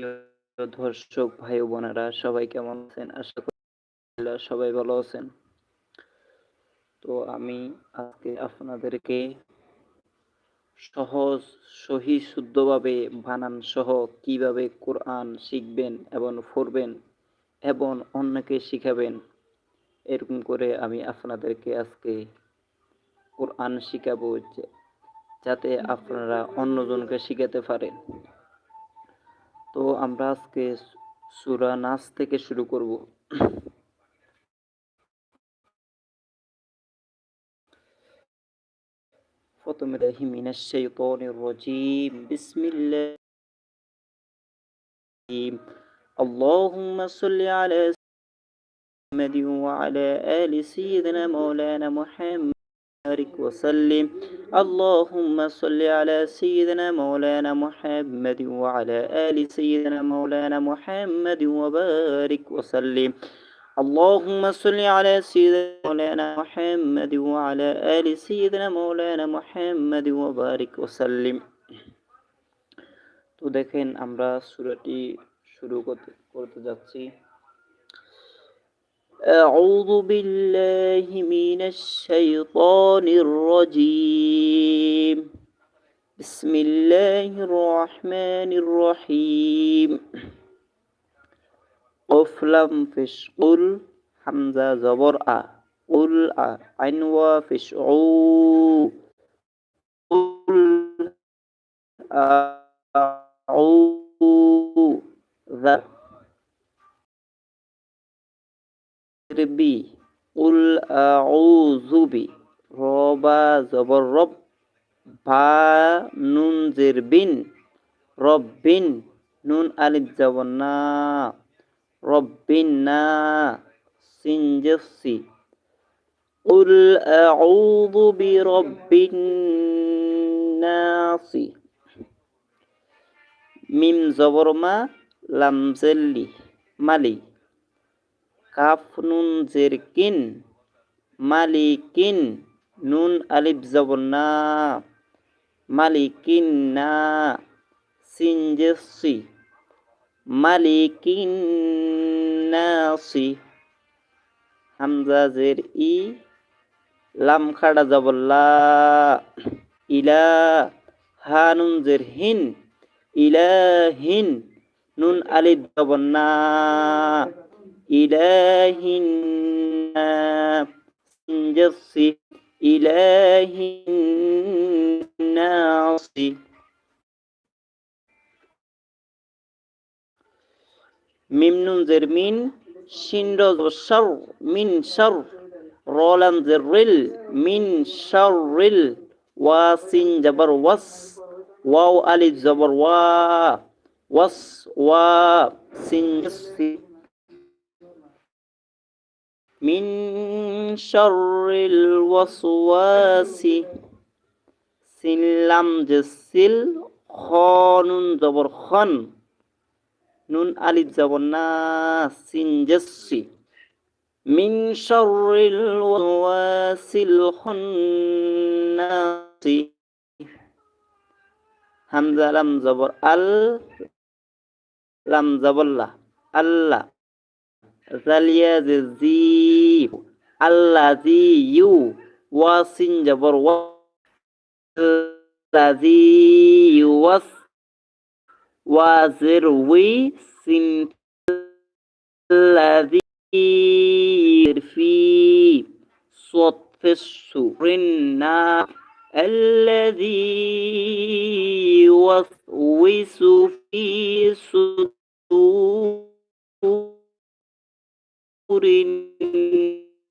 প্রিয় দর্শক, ভাই বোনেরা, সবাই কেমন আছেন? আশা করি সবাই ভালো আছেন। তো আমি আজকে আপনাদেরকে সহজ, সহি, শুদ্ধভাবে বানান সহ কীভাবে কোরআন শিখবেন এবং পড়বেন এবং অন্যকে শিখাবেন, এরকম করে আমি আপনাদেরকে আজকে কোরআন শিখাবো যাতে আপনারা অন্যজনকে শিখাতে পারেন। তো আমরা আজকে সুরা নাচ থেকে শুরু করব প্রথমে দেখি মিনাশ শাইতানির রাজিম বিসমিল্লাহ اللهم صل على محمد وعلى آل سيدنا مولانا محمد بارك وسلم اللهم صل على سيدنا مولانا محمد وعلى آل سيدنا مولانا محمد وبارك وسلم اللهم صل على سيدنا مولانا محمد وعلى آل سيدنا مولانا محمد وبارك وسلم তো দেখেন আমরা সূরাটি শুরু করতে করতে যাচ্ছি أعوذ بالله من الشيطان الرجيم بسم الله الرحمن الرحيم قف لم فش قل حمزة زبر أ قل أ عن وافش عو قل أعو উল আউযু বি রবা জবর রব বা নুন জের বিন রব্বিন নুন আলিফ জবর না রব্বিন না সিন জেসি উল আউযু বি রব্বিন নাসি মিম জবর মা লাম জেল্লি মালি কাফ নুন জের কিন মালিকিন নুন আলিফ জবর না। মালিকিন না। সিনজেসি। মালিকিন নাসি। হামজা ই। লামখাডা জবল্লা ইলা হানুন জের হিন। ইলাহিন নুন আলিফ জবর না। ইলাহিন جص إله الناص. ممن نون زر مين شين شر من شر. رولان زرل من شر واسين جبر وص واو ألف زبر وا. وص وا سين من شر الوسواس সিনলাম যে সিল খনুন জবর খন নুন আলিফ জবর না সিন জেসি মিন শররিল ওয়াসিল খন্নাসি হামজা লাম জবর আল লাম জবল্লা আল্লাহ জালিয়া যে জি আল্লাহ জি ইউ ওয়াসিন জবর ওয়াজি ওয়াস ওয়াজির উই সিন الذي في صوت السرنا الذي يوسوس في صدور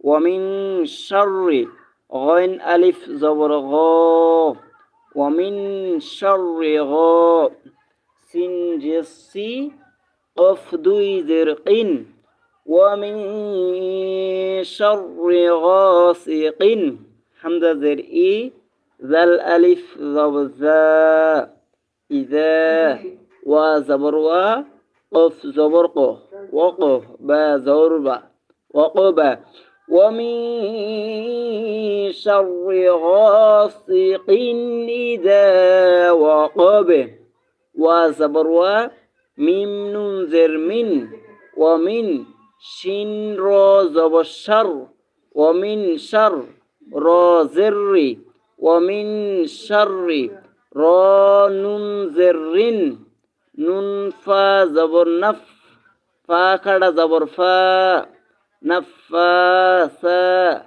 ومن شر غين ألف زبر غا ومن شر غا سين جسي قف دوي درقين ومن شر غاسق. حمد ذر إي ذا الألف ذا ذا إذا وزبر و قف زبر قف وقف با وقوه با. ومن شر غاسق إذا وقب وزبر و মিম নুন জের মিন ওয়ামিন শিন র জবসার ওয়ামিন শার র জেররি ওয়ামিন শাররি র নুন জেররিন নুন ফা জবর নফ ফা খাড়া জবর ফা نفاسا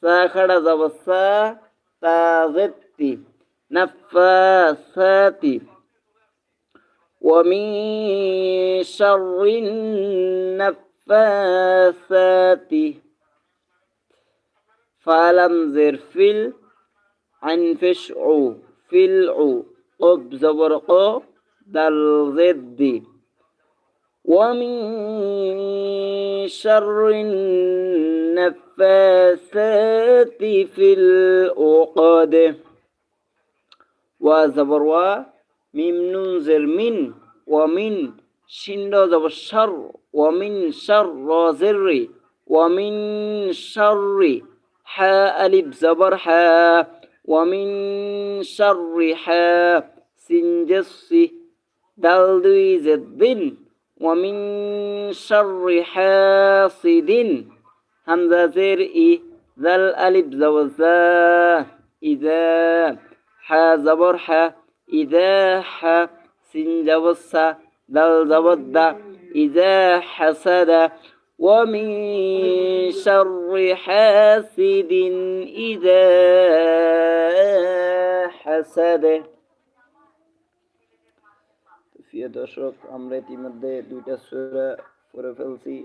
ساخر خړه زوسا تازتی نفاسات ومن شر النفاسات فالانظر في العنفشع فلعو قب زبرقو دل ضدي ومن شر النفاثات في العقد وزبر و ميم ننزل من ومن شين را الشر ومن شر رازر ومن شر حاء لب زبر حاء ومن شر حاء سنجس دال الدين ومن شر حاسد همزة زير إي ذا الألف زوزا إذا حا زبر حا إذا حا سين ذا دل زوزا إذا حسد ومن شر حاسد إذا حسد প্রিয় দর্শক আমরা ইতিমধ্যে দুইটা সুরা পড়ে ফেলছি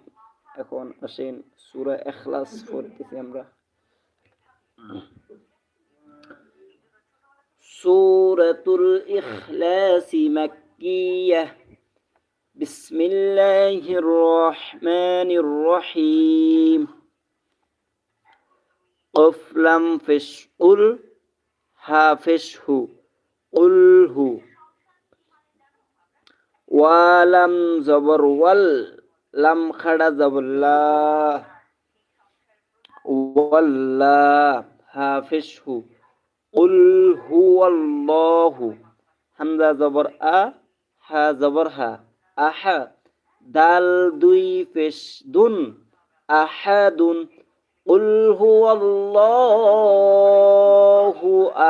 এখন আসেন সুরা এখলাস পড়তেছি আমরা سورة الإخلاص مكية بسم الله الرحمن الرحيم قف لم فش قل حافشه قله ولم زبر ول لم خڑا زبر لا والله حافشه কুল হুয়াল্লাহু হামজা জবর আ হা জবর হা আহা দাল দুই পেশ দুন আহাদুন কুল হুয়াল্লাহু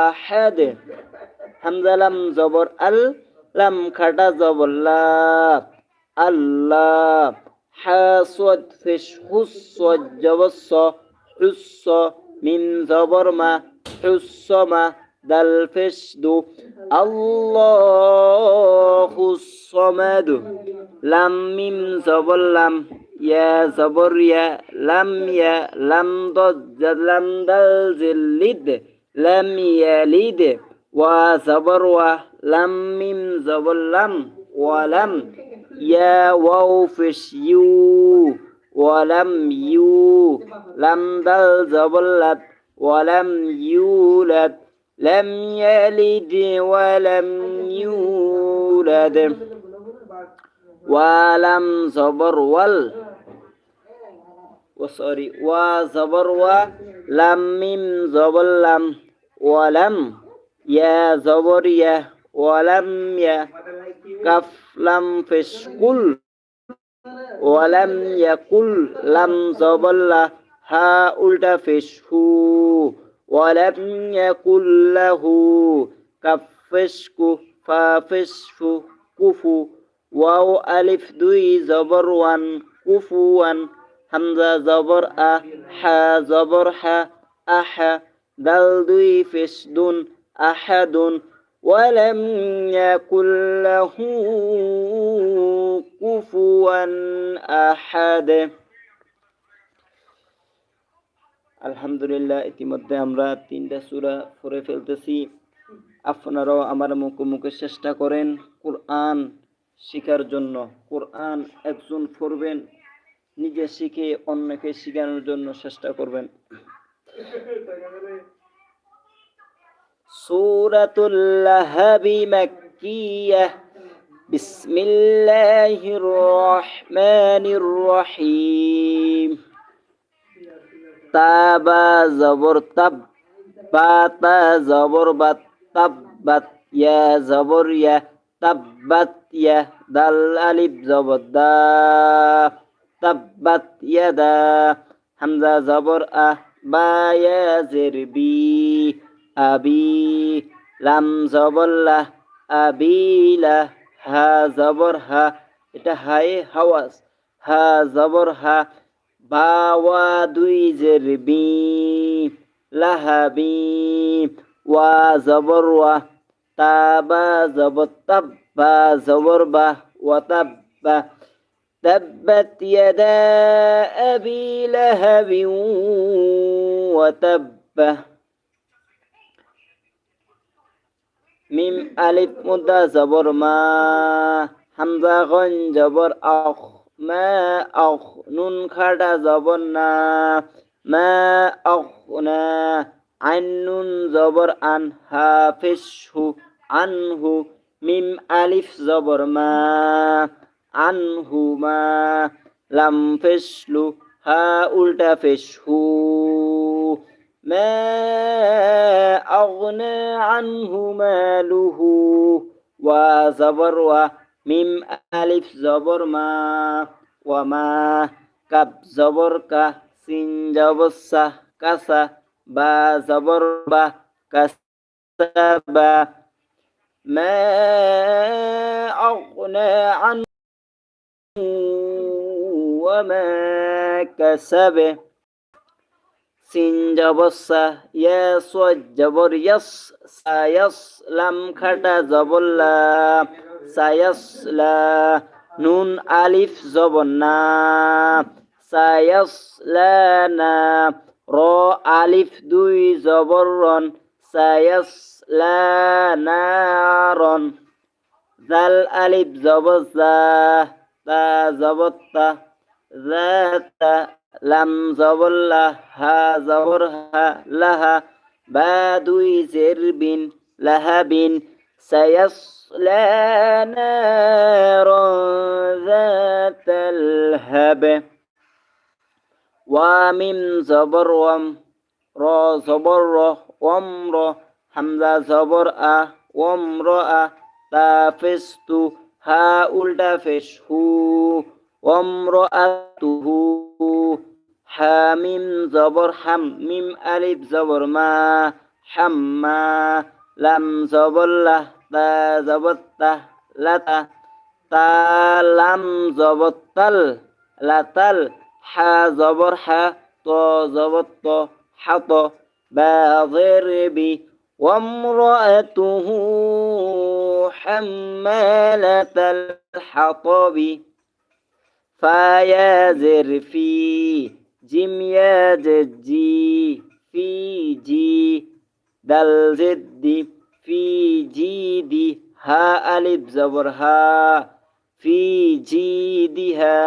আহাদ হামজা লাম জবর আল লাম খাটা জবল্লা আল্লাহ। হাসদ ফিস হুস জবস হুস মিন জবরমা হুসমা দাল ফিস দু। আল্লাহু সমাদ। লাম মিম জবল্লাম ইয়া জবর ইয়া লাম ইয়া লাম দজ লাম দাল জিল্লিদ। লাম ইয়ালিদ। وزبر و لم ميم زبر لم ولم يا واو فش يو ولم يو لم دل زبر لد ولم يولد لم يلد ولم يولد ولم زبر وال وصاري وزبر و لم ميم زبر لم ولم ইয়া জবর ইয়া ওয়ালাম ইয়া কাফ লাম ফেসকুল ওয়ালাম ইয়াকুল লাম জবল্লা হা উল্টা ফেসহু ওয়ালাম ইয়াকুল লাহু কাফ ফেসকু ফা ফেসফু কুফু ওয়াও আলিফ দুই জবর ওয়ান কুফু ওয়ান হামজা জবর আ হা জবর হা আহা দাল দুই ফেসদুন দুন আহাদুন ولم يكن له كفوا أحد আলহামদুলিল্লাহ ইতিমধ্যে আমরা তিনটা সুরা পড়ে ফেলতেছি আপনারাও আমার মুখে মুখে চেষ্টা করেন কোরআন শিখার জন্য কোরআন একজন পড়বেন নিজে শিখে অন্যকে শেখানোর জন্য চেষ্টা করবেন সূরাতুল লাহাবি মাক্কিয়াহ বিসমিল্লাহির রহমানির রহিম তাবা জবর তাব বা তা জবর বা তাব্বাত ইয়া জবর ইয়া তাব্বাত ইয়া দাল আলিফ জবর দা তাব্বাত ইয়াদা হামজা জবর আ বা ইয়া জের বি আবি লাম জবর লা আবিলা হা জবর হা এটা হায়ে হাওয়াস হা জবর হা বাওয়া দুই জের বি লাহাবি ওয়া জবর ওয়া তাবা জবর তাব্বা জবর বা ওয়া তাব্বা تبت يدا أبي لهب وتب মিম আলিফ মুদা জবর মা, হামজা গন জবর আখ, মা আখ, নুন খাটা জবর না, মা আখ না, আইন নুন জবর আন হাফিসহু আনহু মিম আলিফ জবর মা আনহু মা, লাম ফেসলু হা উল্টা ফেসহু ما أغنى عنه ماله وزبر وميم ألف زبر ما وما كب زبر كا سين زبر سا كسا با زبر با كسبا ما أغنى عنه وما كسبه সিন জবসা ইয়াস জবর, ইয়াস, সায়াস লাম খাটা জবল্লা সায়াসলা নুন আলিফ জবন্না সায়াসলানা র আলিফ দুই জবর রন সায়াসলানারন জাল আলিফ জবজা তা জবত্তা জাতা লাম জবল্লা হা জবর হা লাহা বা দুই জের বিন লাহা বিন سيصلى نارا ذات الهب ومن زبر وم را زبر را وم را حمزة زبر أ وم را تافست ها উল্টা ফেস হু وامرأته حامم زبر حم ميم ألف زبر ما حما لم زبر له تا زبر ته لتا تا لم زبر تل لتل حا زبر حا تو زبر تو حط با ضربي وامرأته حمالة الحطب ফায়াজের ফি জিম জি ফি জি দাল জেদ্দি ফি জি দি হা আলিফ জবর হা ফি জি দি হা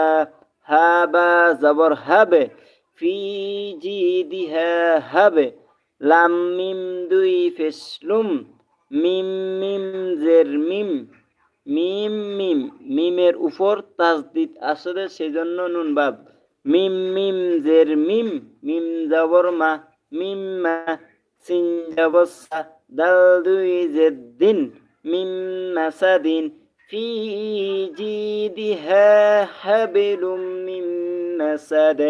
হা বা জবর হাবে ফি জি দি হা হাবে লাম মিম দুই ফেসলুম মিম মিম জের মিম মিম মিম, মিমের উপর তাজদিদ আসলে সেইজন্য নুন বাব মিম মিম, জের মিম মিম জবর মা, মিম মা, সিন জবসা দাল দুই জের দিন, মিম মাসা দিন। ফি জিদিহা হাবিলুম মিম মাসাদে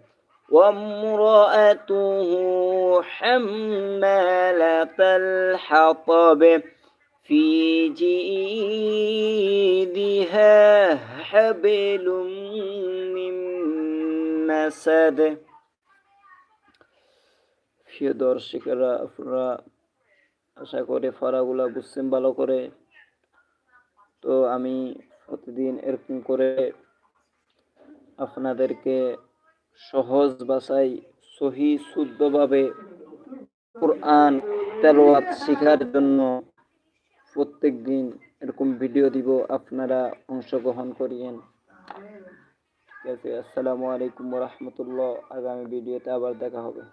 وامرأته حمالة الحطب في جيدها عليها حبل من مسد প্রিয় দর্শকেরা আপনারা আশা করে ফাড়াগুলা বুঝছেন ভালো করে তো আমি প্রতিদিন এরকম করে আপনাদেরকে সহজ ভাষায় সহি শুদ্ধভাবে কোরআন তেলোয়াত শেখার জন্য প্রত্যেক দিন এরকম ভিডিও দিব, আপনারা অংশগ্রহণ করিয়েন। ঠিক আছে, আসসালামু আলাইকুম রহমতুল্লাহ। আগামী ভিডিওতে আবার দেখা হবে।